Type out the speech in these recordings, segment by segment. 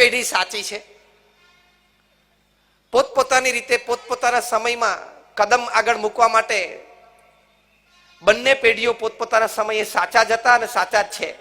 પેઢી સાચી છે? પોતપોતાની રીતે પોતપોતાના સમયમાં કદમ આગળ મૂકવા માટે બંને પેઢીઓ પોતપોતાના સમયે સાચા જ હતા અને સાચા જ છે.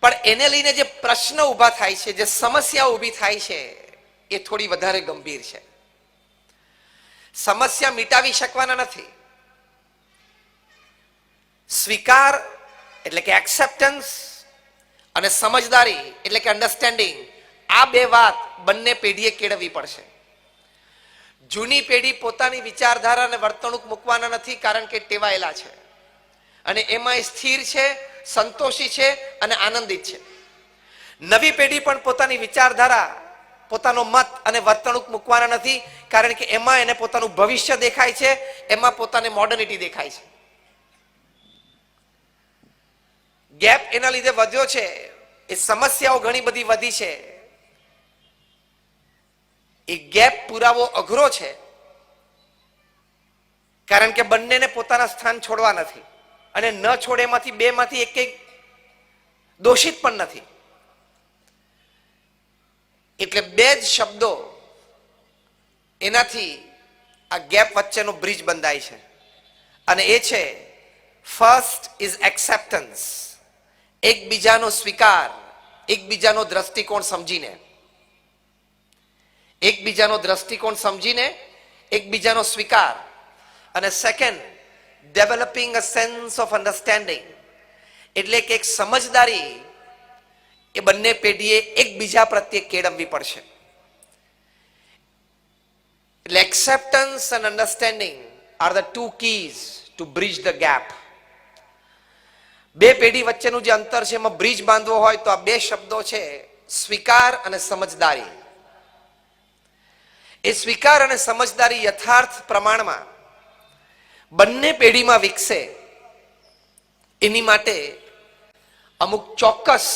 પણ એને લઈને જે પ્રશ્ન ઊભા થાય છે, જે સમસ્યા ઊભી થાય છે, એ થોડી વધારે ગંભીર છે. સમસ્યા મિટાવી શકવાના નથી. સ્વીકાર એટલે કે એક્સેપ્ટન્સ અને સમજદારી એટલે કે અન્ડરસ્ટેન્ડિંગ આ બે વાત બંને પેઢીએ કેળવવી પડશે. જૂની પેઢી પોતાની વિચારધારા અને વર્તણૂક મૂકવાના નથી કારણ કે ટેવાયેલા છે. અને એમાં સ્થિર છે, સંતોષી છે અને આનંદિત છે. નવી પેઢી પણ પોતાની વિચારધારા, પોતાનો મત અને વર્તણૂક મૂકવાના નથી કારણ કે એમાં એને પોતાનું ભવિષ્ય દેખાય છે, એમાં પોતાને મોડર્નિટી દેખાય છે. ગેપ એના લીધે વધ્યો છે. એ સમસ્યાઓ ઘણી બધી વધી છે. એ ગેપ પુરાવો અઘરો છે. કારણ કે બંનેને પોતાના સ્થાન છોડવા નથી. અને ન છોડે એમાંથી બે માંથી એક એક દોષિત પણ નથી. એટલે બે જ શબ્દો એનાથી આ ગેપ વચ્ચેનો બ્રિજ બંધાય છે. અને એ છે ફર્સ્ટ ઇઝ એક્સેપ્ટન્સ એકબીજાનો સ્વીકાર એકબીજાનો દ્રષ્ટિકોણ સમજીને એકબીજાનો દ્રષ્ટિકોણ સમજીને એકબીજાનો સ્વીકાર અને second developing a sense of understanding એટલે કે એક સમજદારી એ બંને પેઢીએ એકબીજા પ્રત્યે કેળવવી પડશે એટલે એક્સેપ્ટન્સ અને understanding are the two keys to bridge the gap બે પેઢી વચ્ચેનું જે અંતર છે, એમાં બ્રિજ બાંધવો હોય તો આ બે શબ્દો છે, સ્વીકાર અને સમજદારી. એ સ્વીકાર અને સમજદારી યથાર્થ પ્રમાણમાં બંને પેઢીમાં વિકસે. એની માટે અમુક ચોક્કસ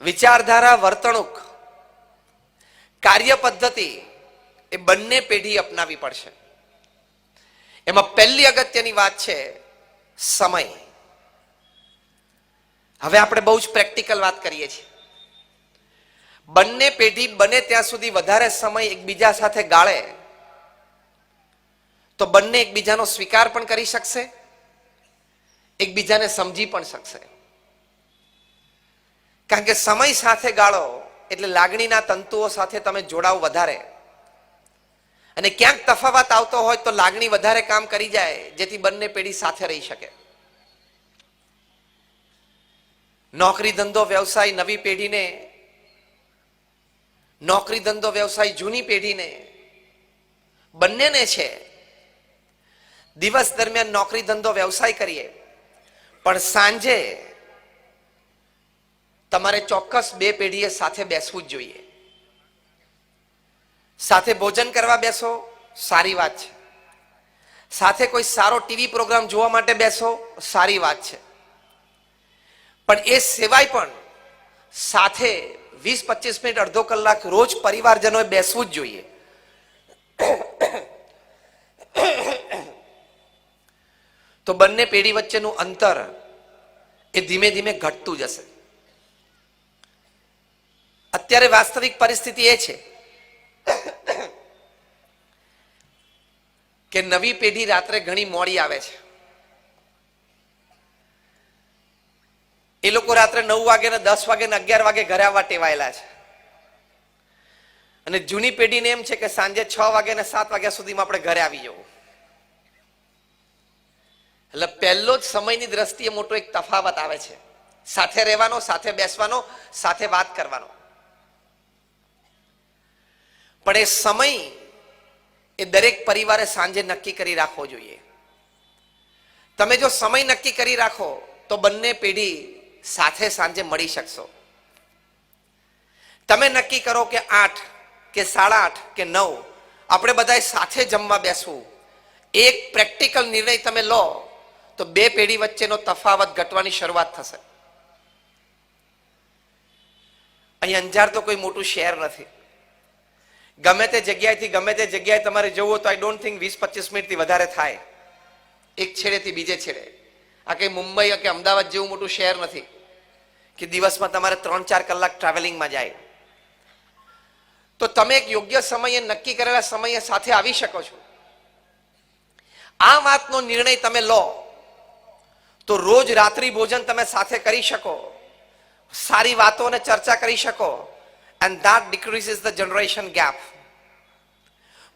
વિચારધારા વર્તણૂક કાર્ય પદ્ધતિ એ બંને પેઢી અપનાવી પડશે. એમાં પહેલી અગત્યની વાત છે સમય. હવે આપણે બહુ જ પ્રેક્ટિકલ વાત કરીએ છીએ. બંને પેઢી બને ત્યાં સુધી વધારે સમય એકબીજા સાથે ગાળે. તો બંને એકબીજાનો સ્વીકાર પણ કરી શકશે, એકબીજાને સમજી પણ શકશે. કારણ કે સમય સાથે ગાળો એટલે લાગણીના તંતુઓ સાથે તમે જોડાવ વધારે. અને ક્યાંક તફાવત આવતો હોય તો લાગણી વધારે કામ કરી જાય, જેથી બંને પેઢી સાથે રહી શકે. નોકરી ધંધો વ્યવસાય નવી પેઢીને, નોકરી ધંધો વ્યવસાય જૂની પેઢીને, બંનેને છે, દિવસ દરમિયાન નોકરી ધંધો વ્યવસાય કરીએ, પણ સાંજે તમારે ચોક્કસ બે પેઢીએ સાથે બેસવું જ જોઈએ. સાથે ભોજન કરવા બેસો, સારી વાત છે. સાથે કોઈ સારો ટીવી પ્રોગ્રામ જોવા માટે બેસો, સારી વાત છે. પણ એ સિવાય પણ સાથે વીસ પચીસ મિનિટ, અડધો કલાક રોજ પરિવારજનોએ બેસવું જ જોઈએ. તો બંને પેઢી વચ્ચેનું અંતર એ ધીમે ધીમે ઘટતું જશે. અત્યારે વાસ્તવિક પરિસ્થિતિ એ છે કે નવી પેઢી રાત્રે ઘણી મોડી આવે છે. એ લોકો રાત્રે નવ વાગે ને દસ વાગે ને અગિયાર વાગે ઘરે આવવા ટેવાયેલા છે. અને જૂની પેઢીને એમ છે કે સાંજે છ વાગે ને સાત વાગ્યા સુધીમાં આપણે ઘરે આવી જવું. એટલે પહેલો જ સમયની દ્રષ્ટિએ મોટો એક તફાવત આવે છે. સાથે રહેવાનો, સાથે બેસવાનો, સાથે વાત કરવાનો. પણ એ સમય એ દરેક પરિવારે સાંજે નક્કી કરી રાખવો જોઈએ. તમે જો સમય નક્કી કરી રાખો, તો બંને પેઢી સાથે સાંજે મળી શકશો. તમે નક્કી કરો કે આઠ, કે સાડા આઠ, કે નવ, આપણે બધાએ સાથે જમવા બેસવું. એક પ્રેક્ટિકલ નિર્ણય તમે લો, તો બે પેઢી વચ્ચેનો તફાવત ઘટવાની શરૂઆત થશે. અહીં અંજાર તો કોઈ મોટું શહેર નથી. ગમે તે જગ્યાએથી, ગમે તે જગ્યાએ તમારે જવું તો આઈ ડોન્ટ થિંક વીસ પચીસ મિનિટથી વધારે થાય. એક છેડેથી બીજે છેડે. આ કંઈ મુંબઈ કે અમદાવાદ જેવું મોટું શહેર નથી કે દિવસમાં તમારે ત્રણ ચાર કલાક ટ્રાવેલિંગમાં જાય. તો તમે એક યોગ્ય સમયે, નક્કી કરેલા સમયે સાથે આવી શકો છો. આ વાતનો નિર્ણય તમે લો. તો રોજ રાત્રિ ભોજન તમે સાથે કરી શકો. સારી વાતોને ચર્ચા કરી શકો. And that decreases the generation gap.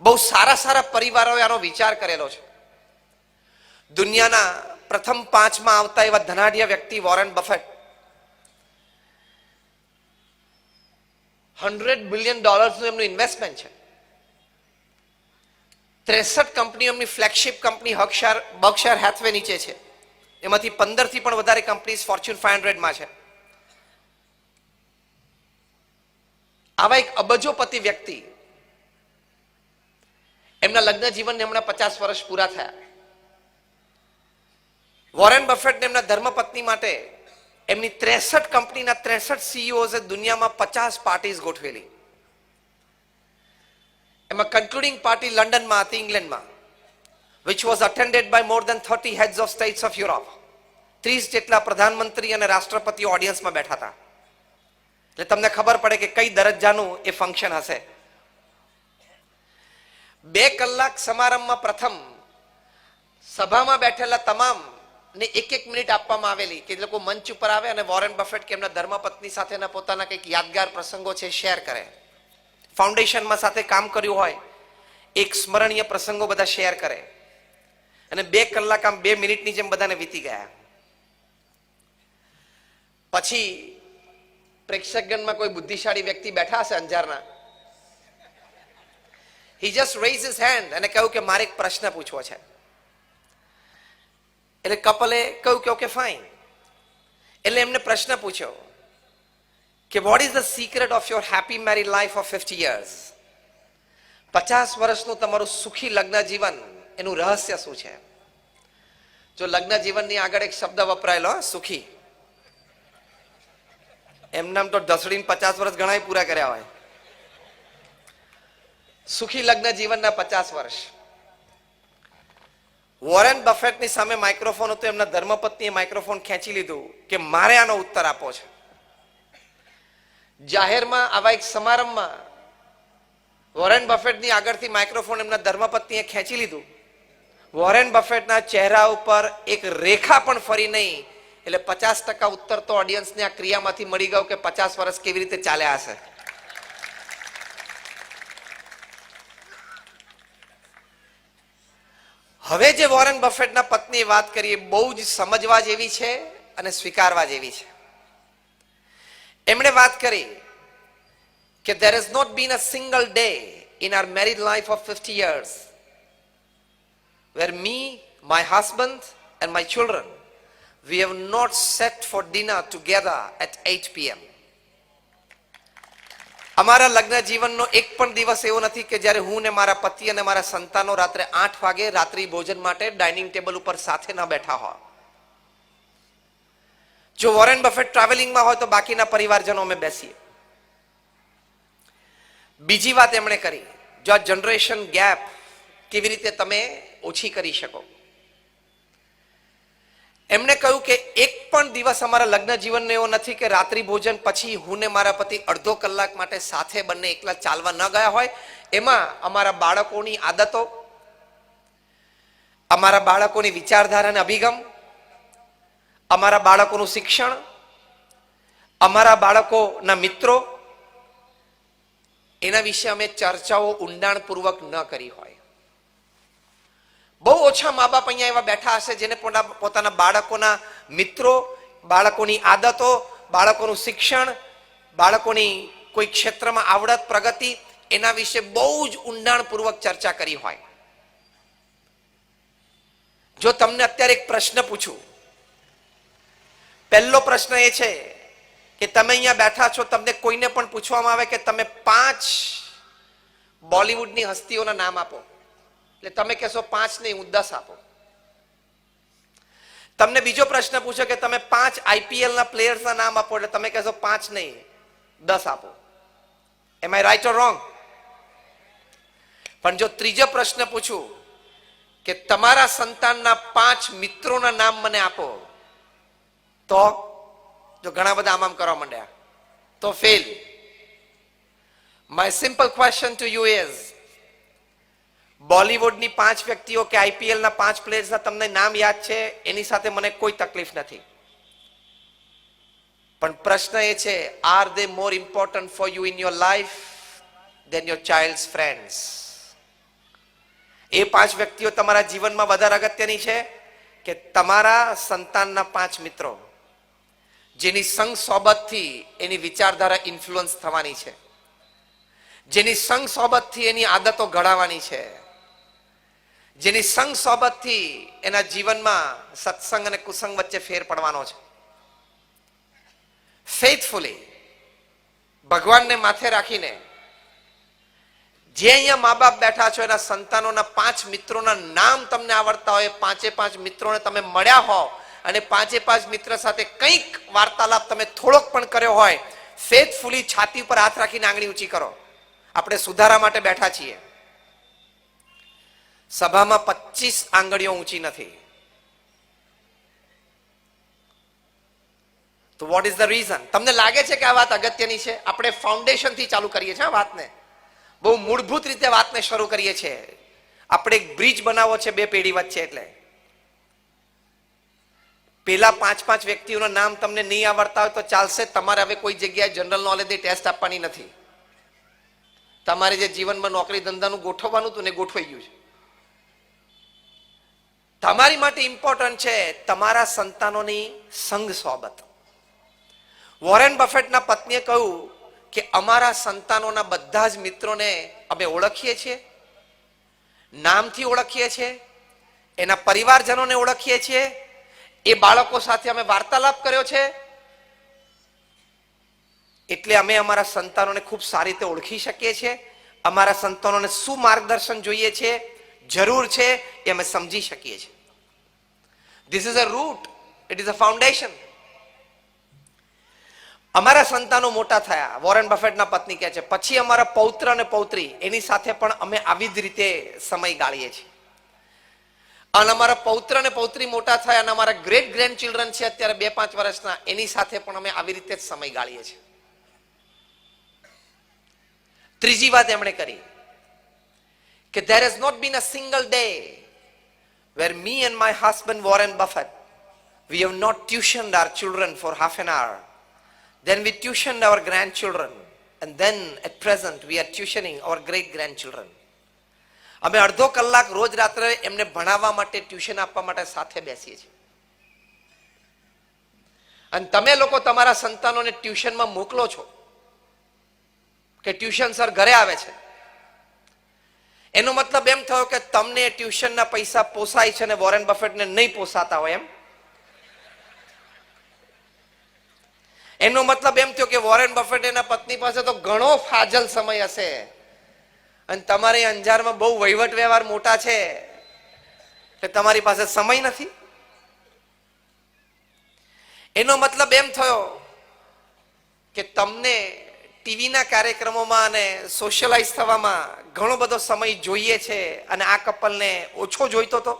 બહુ સારા સારા પરિવારોએ આનો વિચાર કરેલો છે. દુનિયાના પ્રથમ પાંચમાં આવતા એવા ધનાઢ્ય વ્યક્તિ વોરેન બફેટ. હંડ્રેડ બિલિયન ડોલર્સનું એમનું ઇન્વેસ્ટમેન્ટ છે. ત્રેસઠ કંપનીઓ એમની ફ્લેગશિપ કંપની હકશાર બકશાર હેથવે નીચે છે. એમાંથી પંદરથી પણ વધારે કંપનીઝ ફોર્ચ્યુન ફાઈવ હંડ્રેડમાં છે. આવા એક અબજોપતિ વ્યક્તિ, એમના લગ્ન જીવનને હમણાં પચાસ વર્ષ પૂરા થયા. વોરેન બફેટને એમના ધર્મપત્ની માટે એમની ત્રેસઠ કંપનીના ત્રેસઠ સીઈઓઝે દુનિયામાં પચાસ પાર્ટીઝ ગોઠવેલી. એમાં કન્ક્લુડિંગ પાર્ટી લંડનમાં હતી, ઇંગ્લેન્ડમાં which was attended by more than thirty heads of states of Europe ત્રીસ જેટલા પ્રધાનમંત્રી અને રાષ્ટ્રપતિઓ ઓડિયન્સમાં બેઠા હતા. એટલે તમને ખબર પડે કે કઈ દરજ્જાનું એ ફંક્શન હશે. બે કલાક સમારંભમાં પ્રથમ સભામાં બેઠેલા તમામ ને એક એક મિનિટ આપવામાં આવેલી કે લોકો મંચ ઉપર આવે અને વોરેન બફેટ કે એમના ધર્મપત્ની સાથેના પોતાના કંઈક યાદગાર પ્રસંગો છે શેર કરે. ફાઉન્ડેશનમાં સાથે કામ કર્યું હોય, એક સ્મરણીય પ્રસંગો બધા શેર કરે. અને બે કલાક આમ બે મિનિટની જેમ બધાને વીતી ગયા. પછી પ્રેક્ષકગણમાં કોઈ બુદ્ધિશાળી વ્યક્તિ બેઠા હશે અંજારના? He just raise his hand અને કહ્યું કે મારે એક પ્રશ્ન પૂછવો છે. એટલે કપલે કહ્યું કે ઓકે ફાઇન એટલે એમને પ્રશ્ન પૂછ્યો કે what is the secret of your happy married life of fifty years પચાસ વર્ષનું તમારું સુખી લગ્ન જીવન, એનું રહસ્ય શું છે? જો લગ્ન જીવનની આગળ એક શબ્દ વપરાયેલો, સુખી. એમનામ તો ઢસડીને પચાસ વર્ષ ઘણા પૂરા કર્યા હોય. સુખી લગ્ન જીવનના પચાસ વર્ષ. વોરેન બફેટની સામે માઇક્રોફોન હતો, એમના ધર્મપત્નીએ માઇક્રોફોન ખેંચી લીધું કે મારે આનો ઉત્તર આપવો છે. જાહેરમાં આવા એક સમારંભમાં વોરેન બફેટની આગળથી માઇક્રોફોન એમના ધર્મપત્નીએ ખેંચી લીધું. વોરેન બફેટના ચહેરા ઉપર એક રેખા પણ ફરી નહીં એટલે પચાસ ટકા ઉત્તર તો ઓડિયન્સને આ ક્રિયામાંથી મળી ગયો કે પચાસ વર્ષ કેવી રીતે ચાલ્યા હશે? હવે જે વોરેન બફેટના પત્ની વાત કરીએ બહુ જ સમજવા જેવી છે અને સ્વીકારવા જેવી છે. એમણે વાત કરી કે there has not been a single day in our married life of 50 years where me, my husband and my children we have not set for dinner together at 8 pm અમારા લગ્ન જીવનનો એક પણ દિવસ એવો નથી કે જ્યારે હું ને મારા પતિ અને મારા સંતાનો રાત્રે આઠ વાગે રાત્રિ ભોજન માટે ડાઇનિંગ ટેબલ ઉપર સાથે ન બેઠા હો જો વોરેન બફેટ ટ્રાવેલિંગમાં હોય તો બાકીના પરિવારજનો અમે બેસીએ. બીજી વાત એમણે કરી. જો આ જનરેશન ગેપ કેવી રીતે તમે ઓછી કરી શકો? એમણે કહ્યું કે એક પણ દિવસ અમારા લગ્ન જીવનનો એવો નથી કે રાત્રિ ભોજન પછી હું ને મારા પતિ અડધો કલાક માટે સાથે બંને એકલા ચાલવા ન ગયા હોય. એમાં અમારા બાળકોની આદતો, અમારા બાળકોની વિચારધારા અભિગમ, અમારા બાળકોનું શિક્ષણ, અમારા બાળકોના મિત્રો, એના વિશે અમે ચર્ચાઓ ઊંડાણપૂર્વક ન કરી હોય. બહુ ઓછા મા બાપ અહીંયા એવા બેઠા હશે જેને પોતા- પોતાના બાળકોના મિત્રો, બાળકોની આદતો, બાળકોનું શિક્ષણ, બાળકોની કોઈ ક્ષેત્રમાં આવડત, પ્રગતિ, એના વિશે બહુ જ ઊંડાણપૂર્વક ચર્ચા કરી હોય. જો તમને અત્યારે એક પ્રશ્ન પૂછું. પહેલો પ્રશ્ન એ છે કે તમે અહીંયા બેઠા છો, તમને કોઈને પણ પૂછવામાં આવે કે તમે પાંચ બોલિવૂડની હસ્તીઓના નામ આપો. એટલે તમે કહેશો પાંચ નહીં, હું દસ આપો. તમને બીજો પ્રશ્ન પૂછો કે તમે પાંચ આઈપીએલ ના પ્લેયર્સના નામ આપો એટલે તમે કહેશો પાંચ નહીં, દસ આપો. એમ આઈ રાઈટ ઓર રોંગ પણ જો ત્રીજો પ્રશ્ન પૂછું કે તમારા સંતાનના પાંચ મિત્રોના નામ મને આપો, તો જો ઘણા બધા આમ આમ કરવા માંડ્યા. તો well my simple question to you is બોલિવૂડની પાંચ વ્યક્તિઓ કે આઈપીએલના પાંચ પ્લેયર્સના તમને નામ યાદ છે, એની સાથે મને કોઈ તકલીફ નથી. પણ પ્રશ્ન એ છે are they more important for you in your life than your child friends એ પાંચ વ્યક્તિઓ તમારા જીવનમાં વધારે અગત્યની છે કે તમારા સંતાનના પાંચ મિત્રો, જેની સંગ સોબતથી એની વિચારધારા ઇન્ફ્લુઅન્સ થવાની છે, જેની સંગ સોબતથી એની આદતો ઘડાવાની છે. જેની સંગ સોબતથી એના જીવનમાં સત્સંગ અને કુસંગ વચ્ચે ફેર પડવાનો છે. ફેથફુલી ભગવાનને માથે રાખીને જે અહીંયા મા બાપ બેઠા છો, એના સંતાનોના પાંચ મિત્રોના નામ તમને આવડતા હોય, પાંચે પાંચ મિત્રોને તમે મળ્યા હો અને પાંચે પાંચ મિત્ર સાથે કંઈક વાર્તાલાપ તમે થોડોક પણ કર્યો હોય ફેથફુલી છાતી ઉપર હાથ રાખીને આંગળી ઊંચી કરો. આપણે સુધારા માટે બેઠા છીએ. સભામાં પચીસ આંગળીઓ ઊંચી નથી. તો વોટ ઇઝ ધ રીઝન તમને લાગે છે કે આ વાત અગત્યની છે? આપણે ફાઉન્ડેશનથી ચાલુ કરીએ છીએ વાતને. બહુ મૂળભૂત રીતે વાતને શરૂ કરીએ છીએ. આપણે એક બ્રિજ બનાવવો છે, બે પેઢી વચ્ચે એટલે. પેલા પાંચ પાંચ વ્યક્તિઓના નામ તમને નહીં આવડતા હોય તો ચાલશે. તમારે હવે કોઈ જગ્યાએ જનરલ નોલેજની ટેસ્ટ આપવાની નથી. તમારે જે જીવનમાં નોકરી ધંધાનું ગોઠવવાનું હતું ને ગોઠવાઈ ગયું છે. તમારી માટે ઇમ્પોર્ટન્ટ છે તમારા સંતાનોની સંગ સોબત. વોરેન બફેટના પત્નીએ કહ્યું કે અમારા સંતાનોના બધા જ મિત્રોને અમે ઓળખીએ છીએ, નામથી ઓળખીએ છીએ, એના પરિવારજનોને ઓળખીએ છીએ, એ બાળકો સાથે અમે વાર્તાલાપ કર્યો છે. એટલે અમે અમારા સંતાનોને ખૂબ સારી રીતે ઓળખી શકીએ છીએ, અમારા સંતાનોને શું માર્ગદર્શન જોઈએ છે જરૂર છે એ અમે સમજી શકીએ છીએ. This is a root it is a foundation અમારા સંતાનો મોટા થયા. વોરેન બફેટના પત્ની કહે છે, પછી અમારા પૌત્ર અને પૌત્રી, એની સાથે પણ અમે આવી જ રીતે સમય ગાળીએ છીએ. અને અમારા પૌત્ર અને પૌત્રી મોટા થયા અને અમારા ગ્રેટ ગ્રેન્ડ ચિલ્ડ્રન છે અત્યારે બે પાંચ વર્ષના, એની સાથે પણ અમે આવી રીતે જ સમય ગાળીએ છીએ. ત્રીજી વાત એમણે કરી. કે there has not been a single day where me and my husband Warren Buffett we have not tuitioned our children for half an hour then we tuitioned our grandchildren and then at present we are tuitioning our great grandchildren અમે અડધો કલાક રોજ રાત્રે એમને ભણાવવા માટે tuition આપવા માટે સાથે બેસીએ છીએ અને તમે લોકો તમારા સંતાનોને ટ્યુશનમાં મોકલો છો કે ટ્યુશન સર ઘરે આવે છે એનો મતલબ એમ થયો કે તમને ટ્યુશનના પૈસા પોસાય છે અને વોરેન બફેટને નહીં પોસાતા હોય એમ? એનો મતલબ એમ થયો કે વોરેન બફેટ એના પત્ની પાસે તો ઘણો ફાજલ સમય હશે. અને તમારે અંજારમાં બહુ વહીવટ વ્યવહાર મોટા છે. એટલે તમારી પાસે સમય નથી. એનો મતલબ એમ થયો કે તમને ટીવીના કાર્યક્રમોમાં અને સોશિયલાઇઝ થવામાં ઘણો બધો સમય જોઈએ છે અને આ કપલને ઓછો જોઈતો હતો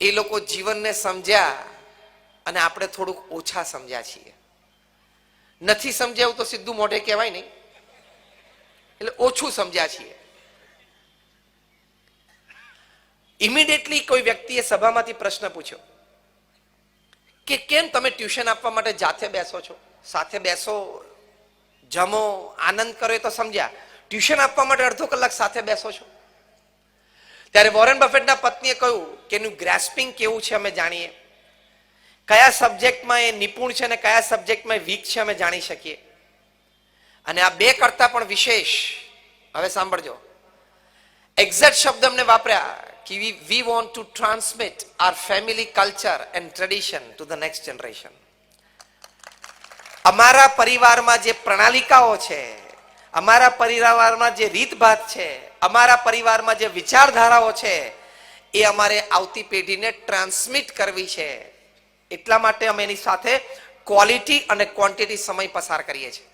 એ લોકો જીવનને સમજ્યા અને આપણે થોડુંક ઓછા સમજ્યા છીએ. નથી સમજાવું તો સીધું મોઢે કહેવાય નહીં. એટલે ઓછું સમજ્યા છીએ. ઇમિડિયેટલી કોઈ વ્યક્તિએ સભામાંથી પ્રશ્ન પૂછ્યો કે કેમ તમે ટ્યુશન આપવા માટે જાતે બેસો છો? સાથે બેસો, જમો, આનંદ કરો એ તો સમજ્યા. ટ્યુશન આપવા માટે અડધો કલાક સાથે બેસો છો. ત્યારે વોરેન બફેટના પત્નીએ કહ્યું કે એનું ગ્રેસ્પિંગ કેવું છે અમે જાણીએ. કયા સબ્જેક્ટમાં એ નિપુણ છે અને કયા સબ્જેક્ટમાં વીક છે અમે જાણી શકીએ. અને આ બે કરતા પણ વિશેષ. હવે સાંભળજો. એક્ઝેક્ટ શબ્દ અમને વાપર્યા કે we want to transmit our family culture and tradition to the next generation અમારા પરિવારમાં જે પ્રણાલિકાઓ છે, અમારા પરિવારમાં જે રીતભાત છે, અમારા પરિવારમાં જે વિચારધારાઓ છે, એ અમારે આવતી પેઢીને ટ્રાન્સમિટ કરવી છે. એટલા માટે અમે એની સાથે ક્વોલિટી અને ક્વોન્ટિટી સમય પસાર કરીએ છીએ.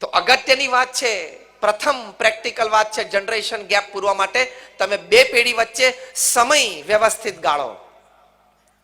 તો અગત્યની વાત છે, પ્રથમ પ્રેક્ટિકલ વાત છે જનરેશન ગેપ પૂરવા માટે તમે બે પેઢી વચ્ચે સમય વ્યવસ્થિત ગાળો.